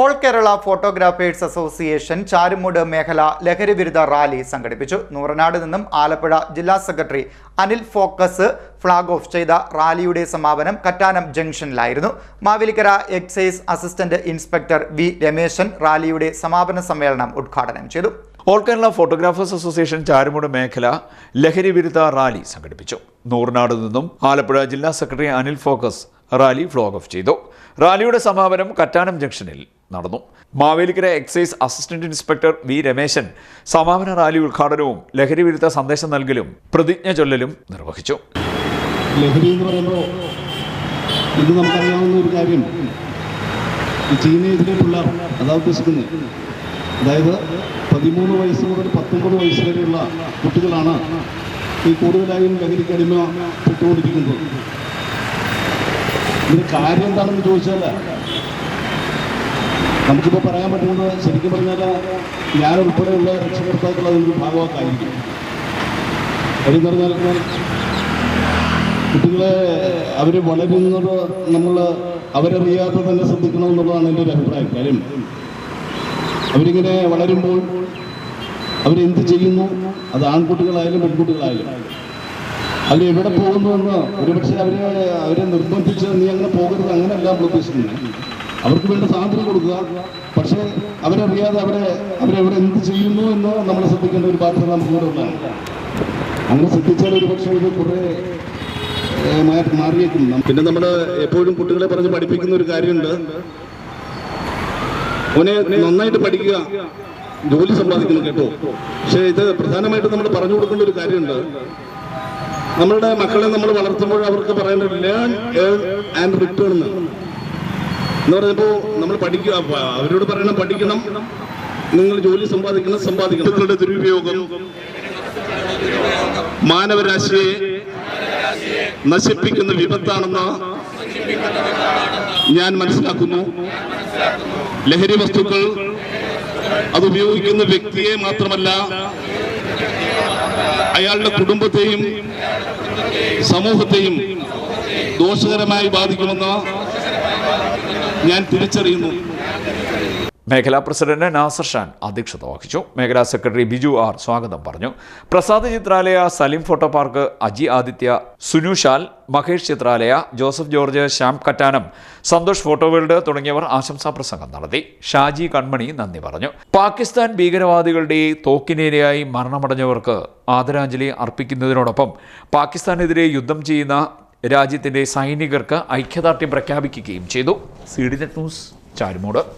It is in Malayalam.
All Kerala photographers association Charummood മേഖല ലഹരിവിരുദ്ധ റാലി സംഘടിപ്പിച്ചു. നൂറനാട് നിന്നും ആലപ്പുഴ ജില്ലാ secretary Anil focus flag off ചെയ്ത റാലിയുടെ സമാപനം Kattanam ജംഗ്ഷനിലായിരുന്നു. Mavelikara excise assistant inspector V Rameshan റാലിയുടെ സമാപന സമ്മേളനം ഉദ്ഘാടനം ചെയ്തു. All Kerala photographers association Charummood മേഖല ലഹരി വിരുദ്ധ റാലി സംഘടിപ്പിച്ചു. നൂറനാട് നിന്നും ആലപ്പുഴ ജില്ലാ secretary Anil focus rally flag off ചെയ്തു. റാലിയുടെ സമാപനം കറ്റാനം ജംഗ്ഷനിൽ നടന്നു. Mavelikara excise assistant inspector V Rameshan സമാപന റാലി ഉദ്ഘാടനവും ലഹരി വിരുദ്ധ സന്ദേശം നൽകലും പ്രതിജ്ഞ ചൊല്ലലും നിർവഹിച്ചു. ലഹരി എന്ന് പറയുമ്പോൾ ഇത് നമുക്കറിയാവുന്ന ഒരു കാര്യം. ഈ ടീനേജിലെ പിള്ളേർ അതാ ഉദ്ദേശിക്കുന്നത് അതായത് പതിമൂന്ന് വയസ്സ് മുതൽ പത്തൊമ്പത് വയസ്സ് വരെയുള്ള കുട്ടികളാണ് ഈ കൂടുതലായും ലഹരിക്ക് അടിമപ്പെട്ടുകൊണ്ടിരിക്കുന്നത് ഇതിന് കാര്യം എന്താണെന്ന് ചോദിച്ചാൽ നമുക്കിപ്പോൾ പറയാൻ പറ്റുന്നത് ശരിക്കും പറഞ്ഞാൽ ഞാൻ ഉൾപ്പെടെയുള്ള രക്ഷകർത്താക്കൾ അതിന്റെ ഭാഗമാക്കായിരിക്കും കാര്യം പറഞ്ഞാൽ കുട്ടികളെ അവർ വളരുന്നത് നമ്മൾ അവരറിയാതെ തന്നെ ശ്രദ്ധിക്കണം എന്നുള്ളതാണ് എന്റെ ഒരു അഭിപ്രായം. കാര്യം അവരിങ്ങനെ വളരുമ്പോൾ അവരെന്ത് ചെയ്യുന്നു? അത് ആൺകുട്ടികളായാലും പെൺകുട്ടികളായാലും. അവരെവിടെ പോകുന്നു എന്ന് ഒരുപക്ഷെ അവരെ അവരെ നിർബന്ധിച്ച് നീ അങ്ങനെ പോകരുത് അങ്ങനെയല്ല ഉദ്ദേശിക്കുന്നത്. അവർക്ക് വേണ്ട സ്വാതന്ത്ര്യം കൊടുക്കുക. പക്ഷേ അവരറിയാതെ അവരെ അവരെവിടെ എന്ത് ചെയ്യുന്നു എന്ന് നമ്മൾ ശ്രദ്ധിക്കേണ്ട ഒരു ബാധ്യത നമുക്ക് കൂടെ ഉള്ളതാണ്. അങ്ങനെ ശ്രദ്ധിച്ചാൽ ഒരു പക്ഷേ ഇത് കുറേ മാറിയേക്കും. പിന്നെ നമ്മൾ എപ്പോഴും കുട്ടികളെ പറഞ്ഞ് പഠിപ്പിക്കുന്ന ഒരു കാര്യമുണ്ട്. അവനെ നന്നായിട്ട് പഠിക്കുക. ജോലി സമ്പാദിക്കണം കേട്ടോ. പക്ഷേ ഇത് പ്രധാനമായിട്ട് നമ്മൾ പറഞ്ഞു കൊടുക്കേണ്ട ഒരു കാര്യമുണ്ട്. നമ്മളുടെ മക്കളെ നമ്മൾ വളർത്തുമ്പോൾ അവർക്ക് പറയേണ്ടത് ലേൺ ഏൺ ആൻഡ് റിട്ടേൺ എന്ന്. എന്ന് പറഞ്ഞപ്പോൾ നമ്മൾ പഠിക്കുക അവരോട് പറയണം പഠിക്കണം. നിങ്ങൾ ജോലി സമ്പാദിക്കണം സമ്പാദിക്കണം. ദുരുപയോഗം. മാനവരാശിയെ നശിപ്പിക്കുന്ന വിപത്താണെന്ന് ഞാൻ മനസ്സിലാക്കുന്നു. ലഹരി വസ്തുക്കൾ അത് ഉപയോഗിക്കുന്ന വ്യക്തിയെ മാത്രമല്ല അയാളുടെ കുടുംബത്തെയും സമൂഹത്തെയും ദോഷകരമായി ബാധിക്കുമെന്ന് ഞാൻ തിരിച്ചറിയുന്നു. മേഖലാ പ്രസിഡന്റ് നാസർ ഷാൻ അധ്യക്ഷത വഹിച്ചു. മേഖലാ സെക്രട്ടറി ബിജു ആർ സ്വാഗതം പറഞ്ഞു. Prasad Chitralaya Salim photo park Aji Aditya Sunu shall Mahesh Chitralaya Joseph George Shyam Kattanam Santhosh photo world തുടങ്ങിയവർ ആശംസാ പ്രസംഗം നടത്തി. ഷാജി കൺമണി നന്ദി പറഞ്ഞു. പാകിസ്ഥാൻ ഭീകരവാദികളുടെ തോക്കിനേരയായി മരണമടഞ്ഞവർക്ക് ആദരാഞ്ജലി അർപ്പിക്കുന്നതിനോടൊപ്പം പാകിസ്ഥാനെതിരെ യുദ്ധം ചെയ്യുന്ന രാജ്യത്തിന്റെ സൈനികർക്ക് ഐക്യദാർഢ്യം പ്രഖ്യാപിക്കുകയും ചെയ്തു. C D news Charummoodu.